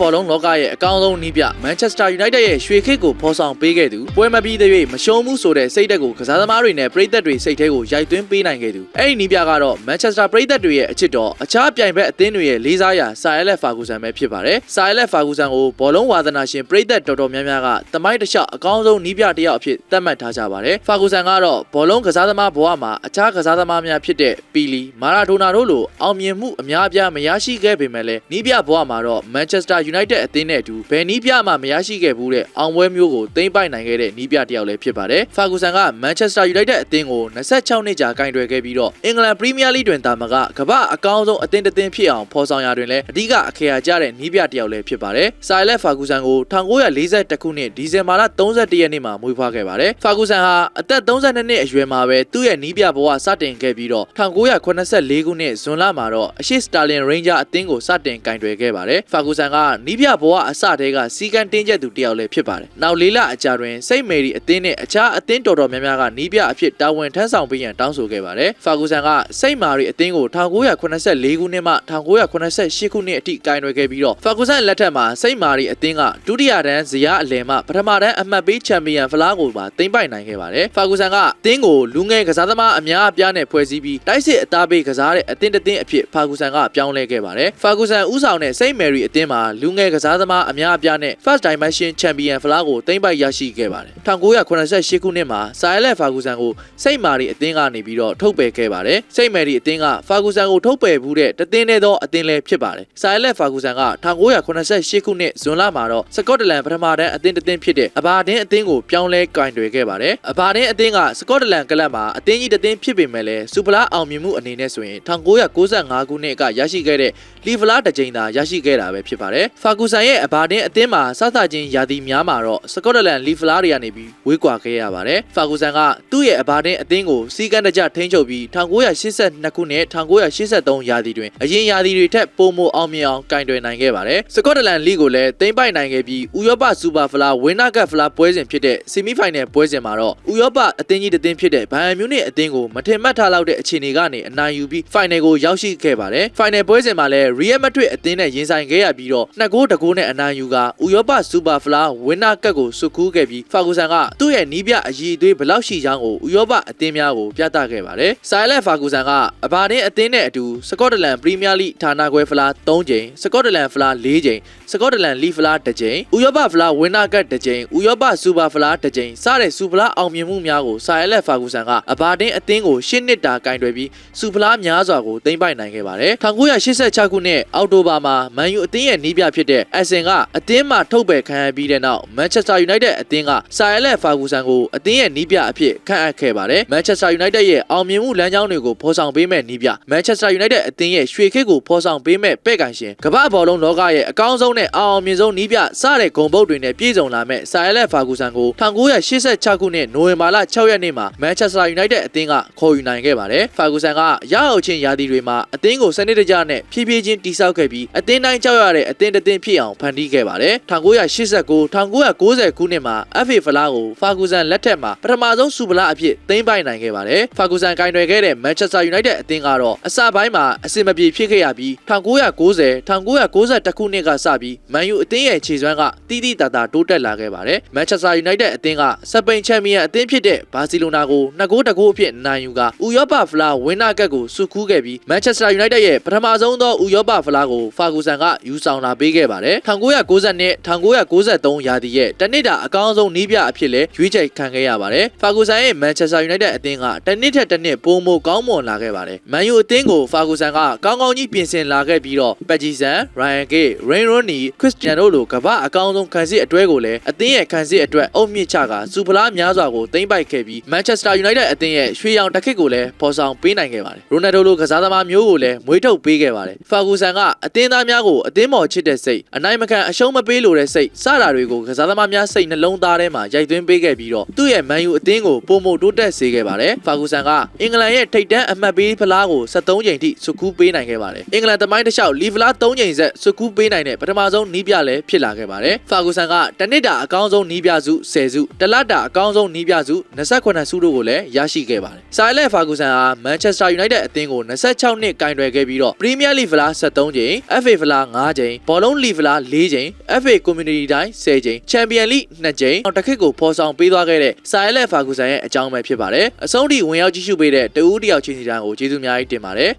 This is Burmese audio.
ဘောလုံးလောကရဲ့အကောင်းဆုံးနီးပြမန်ချက်စတာယူနိုက်တက်ရဲ့ရွှေခေတ်ကိုဖော်ဆောင်ပေးခဲ့သူပွဲမပြီးသေး၍မရှုံးမှုဆိုတဲ့စိတ်သက်ကိုကစားသမားတွေနဲ့ပရိသတ်တွေစိတ်ထဲကိုရိုက်သွင်းပေးနိုင်ခဲ့သူအဲ့ဒီနီးပြကတော့မန်ချက်စတာပရိသတ်တွေရဲ့အချစ်တော်အခြားပြိုင်ဘက်အသင်းတွေရဲ့လေးစားရာဆာယလက်ဖာဂူဆန်ပဲဖြစ်ပါတယ်ဆာယလက်ဖာဂူဆန်ကိုဘောလုံးဝါသနာရှင်ပရိသတ်တော်တော်များများကတမိုင်းတစ်လျှောက်အကောင်းဆုံးနီးပြတစ်ယောက်အဖြစ်သတ်မှတ်ထားကြပါတယ်ဖာဂူဆန်ကတော့ဘောလုံးကစားသမားဘဝမှာအခြားကစားသမားများဖြစ်တဲ့ပီလီမာရာဒိုနာတို့လိုအောင်မြင်မှုအများအပြားမရရှိခဲ့ပေမဲ့လည်းနီးပြဘဝမှာတော့မန်ချက်စတာယူနိုက်တက်အသင်းနဲ့အတူဘယ်နီးပြမှမရရှိခဲ့ဘူးတဲ့အောင်ပွဲမျိုးကိုသိမ်းပိုက်နိုင်ခဲ့တဲ့နီးပြတစ်ယောက်လည်းဖြစ်ပါတယ်ဖာဂူဆန်ကမန်ချက်စတာယူနိုက်တက်အသင်းကို26နှစ်ကြာကင်တွယ်ခဲ့ပြီးတော့အင်္ဂလန်ပရီးမီးယားလိတွင်တာမကကမ္ဘာအကောင်းဆုံးအသင်းတစ်သင်းဖြစ်အောင်ဖော်ဆောင်ရာတွင်လည်းအဓိကအခရာကျတဲ့နီးပြတစ်ယောက်လည်းဖြစ်ပါတယ်ဆိုင်လက်ဖာဂူဆန်ကို1942ခုနှစ်ဒီဇင်ဘာလ31ရက်နေ့မှာမွေးဖွားခဲ့ပါတယ်ဖာဂူဆန်ဟာအသက်32နှစ်အရွယ်မှာပဲသူ့ရဲ့နီးပြဘဝစတင်ခဲ့ပြီးတော့1984ခုနှစ်ဇွန်လမှာတော့အရှိစတာလင်ရိန်းဂျာအသင်းကိုစတင်ကင်တွယ်ခဲ့ပါတယ်ဖာဂူဆန်ကနီးပြဘဝအစတည်းကစီကံတင်းကျပ်သူတစ်ယောက်လည်းဖြစ်ပါတယ်နောက်လေးလအကြာတွင်စိတ်မေရီအသင်းနဲ့အခြားအသင်းတော်တော်များများကနီးပြအဖြစ်တာဝန်ထမ်းဆောင်ပေးရန်တောင်းဆိုခဲ့ပါတယ်ဖာဂူဆန်ကစိတ်မာရီအသင်းကို1984ခုနှစ်မှ1988ခုနှစ်အထိကင်တွယ်ခဲ့ပြီးတော့ဖာဂူဆန်လက်ထက်မှာစိတ်မာရီအသင်းကဒုတိယတန်းဇယားအလယ်မှပထမတန်းအမှတ်ပေးချန်ပီယံဖလားကိုပါသိမ်းပိုက်နိုင်ခဲ့ပါတယ်ဖာဂူဆန်ကအသင်းကိုလူငယ်ကစားသမားအများအပြားနဲ့ဖွဲ့စည်းပြီးတိုက်စစ်အသားပေးကစားတဲ့အသင်းတစ်သင်းအဖြစ်ဖာဂူဆန်ကပြောင်းလဲခဲ့ပါတယ်ဖာဂူဆန်ဦးဆောင်တဲ့စိတ်မယ်ရီအသင်းမှာလူငယ်ကစားသမားအများအပြားနဲ့ First Dimension Champion ဖလားကိုသိမ်းပိုက်ရရှိခဲ့ပါတယ်1988ခုနှစ်မှာစာယလက်ဖာဂူဆန်ကိုစိတ်မာရီအသင်းကနေပြီးတော့ထုတ်ပယ်ခဲ့ပါတယ်စိတ်မယ်ရီအသင်းကဖာဂူဆန်ကိုထုတ်ပယ်ဘူးတဲ့တသင်းနဲ့သောအသင်းလည်းဖြစ်ပါတယ်စာယလက်ဖာဂူဆန်က1988ခုနှစ်ဇွန်လမှာတော့စကော့တလန်ပထမတန်းအသင်းတစ်သင်းဖြစ်တဲ့အဘာဒင်းအသင်းကိုပြောင်းလဲကင်တွယ်ခဲ့ပါတယ်အဘာဒင်းအသင်းကစကော့တလန်ကလပ်မှာအသင်းကြီးတစ်သင်းဖြစ်ပေမဲ့လည်းစူပလာအောင်မြင်မှုအနေနဲ့ဆိုရင်1995ခုနှစ်ကရရှိခဲ့တဲ့လီဖလားတစ်ကြိမ်သာရရှိခဲ့တာပဲဖြစ်ပါတယ်ဖာဂူဆန်ရဲ့အဘာဒင်းအသင်းမှာစသချင်းယာတီများမှာတော့စကော့တလန်လီဖလားတွေကနေပြီးဝေးကွာခဲ့ရပါတယ်ဖာဂူဆန်ကသူ့ရဲ့အဘာဒင်းအသင်းကိုစီကန်းတကြထိန်းချုပ်ပြီး1982ခုနှစ်1983ရာသီတွင်အရင်ရာသီတွေထက်ပိုမိုအောင်မြင်အောင်ကင်တွယ်နိုင်ခဲ့ပါတယ်စကော့တလန်လီကိုလည်းသိမ်းပိုက်နိုင်ခဲ့ပြီးဥရောပစူပါဖလားဝင်းနာကတ်ဖလားပွဲစဉ်ဖြစ်တဲ့ဆီမီဖိုင်နယ်ပွဲစဉ်မှာတော့ဥရောပအသင်းကြီးတစ်သင်းဖြစ်တဲ့ဘိုင်ယန်မြူနစ်အသင်းကိုမထင်မှတ်ထားလောက်တဲ့အခြေအနေကနေအနိုင်ယူပြီးဖိုင်နယ်ကိုရောက်ရှိခဲ့ပါတယ်ဖိုင်နယ်ပွဲစဉ်မှာလည်းရီယယ်မက်ဒရစ်အသင်းနဲ့ရင်ဆိုင်ခဲ့ရပြီးတော့နှစ်ဂိုးတစ်ဂိုးနဲ့အနိုင်ယူကဥရောပစူပါဖလားဝင်းနာကတ်ကိုစုကူးခဲ့ပြီးဖာဂူဆန်ကသူ့ရဲ့နီးပြအည်အသွေးဘယ်လောက်ရှိကြောင်းကိုဥရောပအသင်းများကိုပြသခဲ့ပါတယ်ဆိုင်လက်ဖာဂူဆန်ကအဘာတင်းအသင်းနဲ့အတူစကော့တလန်ပရီးမီးယားလိဌာနခွဲဖလား3ကြိမ်စကော့တလန်ဖလား4ကြိမ်စကော့တလန်လီဖလား1ကြိမ်ဥရောပဖလားဝင်းနာကတ်1ကြိမ်ဥရောပစူပါဖလား1ကြိမ်စတဲ့စူဖလားအောင်မြင်မှုများကိုဆိုင်လက်ဖာဂူဆန်ကအဘာတင်းအသင်းကိုရှစ်နှစ်တာကင်တွယ်ပြီးစူဖလားများစွာကိုသိမ်းပိုက်နိုင်ခဲ့ပါတယ်1986ခုနှစ်အောက်တိုဘာမှာမန်ယူအသင်းရဲ့နီးပြဖြစ်တဲ့အဆင်ကအသင်းမှထုတ်ပယ်ခံရပြီးတဲ့နောက်မန်ချက်စတာယူနိုက်တက်အသင်းကဆိုင်လက်ဖာဂူဆန်ကိုအသင်းရဲ့နီးပြအဖြစ်ခန့်အပ်ခဲ့ပါတယ်မန်ချက်စတာယူနိုက်တက်ရဲ့အောင်မြင်မှုလမ်းကြောင်းတွေကိုဖော်ဆောင်ပေးမဲ့နီးပြမန်ချက်စတာယူနိုက်တက်အသင်းရဲ့ရွှေခေတ်ကိုဖော်ဆောင်ပေးမဲ့ပဲ့ကန်ရှင်ကမ္ဘာဘောလုံးလောကရဲ့အကောင်းဆုံးနဲ့အောင်အောင်မြင်ဆုံးနီးပြစတဲ့ဂုံပုတ်တွေနဲ့ပြည့်စုံလာမဲ့ဆိုင်လက်ဖာဂူဆန်ကို1986ခုနှစ်နိုဝင်ဘာလ6ရက်နေ့မှာမန်ချက်စတာယူနိုက်တက်အသင်းကခေါ်ယူနိုင်ခဲ့ပါတယ်ဖာဂူဆန်ကရအောင်ချင်းရာသီတွေမှာအသင်းကိုစနစ်တကျနဲ့ဖြည်းဖြည်းချင်းတိစောက်ခဲ့ပြီးအသင်းတိုင်းကြောက်ရတဲ့အသင်းတစ်သင်းဖြစ်အောင်ဖန်တီးခဲ့ပါတယ်1989 1990ခုနှစ်မှာ FA ဖလားကိုဖာဂူဆန်လက်ထက်မှာပထမဆုံးစူပလာအဖြစ်သိမ်းပိုက်နိုင်ခဲ့ပါတယ်ဖာဂူဆန်ကင်တွယ်ခဲ့တဲ့ Manchester United အသင်းကတော့အစပိုင်းမှာအဆင်မပြေဖြစ်ခဲ့ရပြီး1990 1991ခုနှစ်ကစပြီးမန်ယူအသင်းရဲ့ခြေစွမ်းကတိတိတသာတိုးတက်လာခဲ့ပါတယ် Manchester United အသင်းကစပိန်ချန်ပီယံအသင်းဖြစ်တဲ့ဘာစီလိုနာကို2ဂိုးတဂိုးအဖြစ်နိုင်ယူကဥရောပဖလားဝင်းနာကတ်ကိုစုခူးခဲ့ပြီး Manchester United ရဲ့ပထမဆုံးသောဥရောပဖလားကိုဖာဂူဆန်ကယူဆောင်လာပေးခဲ့ပါတယ်1990နဲ့1993ရာသီရဲ့တနစ်တာအကောင်းဆုံးနီးပြအဖြစ်လဲရွေးချယ်ခံခဲ့ရပါတယ်ဖာဂူဆန်ရဲ့ Manchester United အသင်းကတနစ်ထက်တနစ်ပိုမိုကောင်းမွန်လာခဲ့ပါတယ်မန်ယူအသင်းကိုဖာဂူဆန်ကကောင်းကောင်းကြီးပြင်ဆင်လာခဲ့ပြီးတော့ပက်ဂျီဆန်ရိုင်ယန်ကေရိန်ရိုနီခရစ်စတီယန်တို့လိုကမ္ဘာအကောင်းဆုံးခံစစ်အတွဲကိုလည်းအသင်းရဲ့ခံစစ်အတွက်အုပ်မြင့်ချကစူပလာများစွာကိုသိမ်းပိုက်ခဲ့ပြီး Manchester United အသင်းရဲ့ရွှေရောင်တစ်ခစ်ကိုလည်းပေါ်ဆောင်ပေးနိုင်ခဲ့ပါတယ်ရိုနယ်ဒိုလိုကစားသမားမျိုးကိုလည်းမွေးထုတ်ပေးခဲ့ပါတယ်ဖာဂူဆန်ကအသင်းသားများကိုအသင်းမော်ချစ်တဲ့စိတ်အနိုင်မခံအရှုံးမပေးလိုတဲ့စိတ်စတာတွေကိုကစားသမားများစိတ်နှလုံးသားထဲမှာရိုက်သွင်းပေးခဲ့ပြီးတော့သူ့ရဲ့မန်ယူအသင်းကိုပုံမတိုးတက်စေခဲ့ပါတယ်ဖာဂူဆန်ကအင်္ဂလန်ရဲ့ထိပ်တန်းအမှတ်ပေးဖလားကို73ချိန်ထိစုကူးပေးနိုင်ခဲ့ပါတယ်အင်္ဂလန်သမိုင်းတစ်လျှောက်လီဖလား3ချိန်ဆက်စုကူးပေးနိုင်တဲ့ပထမဆုံးနီးပြလည်းဖြစ်လာခဲ့ပါတယ်ဖာဂူဆန်ကတနစ်တာအကောင်းဆုံးနီးပြစု10စုတလတ်တာအကောင်းဆုံးနီးပြစု28စုတို့ကိုလည်းရရှိခဲ့ပါတယ်ဆိုင်လက်ဖာဂူဆန်ဟာမန်ချက်စတာယူနိုက်တက်အသင်းကို26နှစ်ကင်တွယ်ခဲ့ပြီးတော့ပရီးမီးယားလိဖလား73ချိန် FA ဖလား9ချိန်ဘောလုံးလုံး level ၄ချိန် FA Community တိုင်း10ချိန် Champion League 2ချိန်နောက်တစ်ခစ်ကိုဖော်ဆောင်ပေးသွားခဲ့တဲ့ Sir Alex Ferguson ရဲ့အကြောင်းပဲဖြစ်ပါတယ်အဆုံးထိဝင်ရောက်ကြည့်ရှုပေးတဲ့တဦးတယောက်ချင်းစီတိုင်းကိုကျေးဇူးအများကြီးတင်ပါတယ်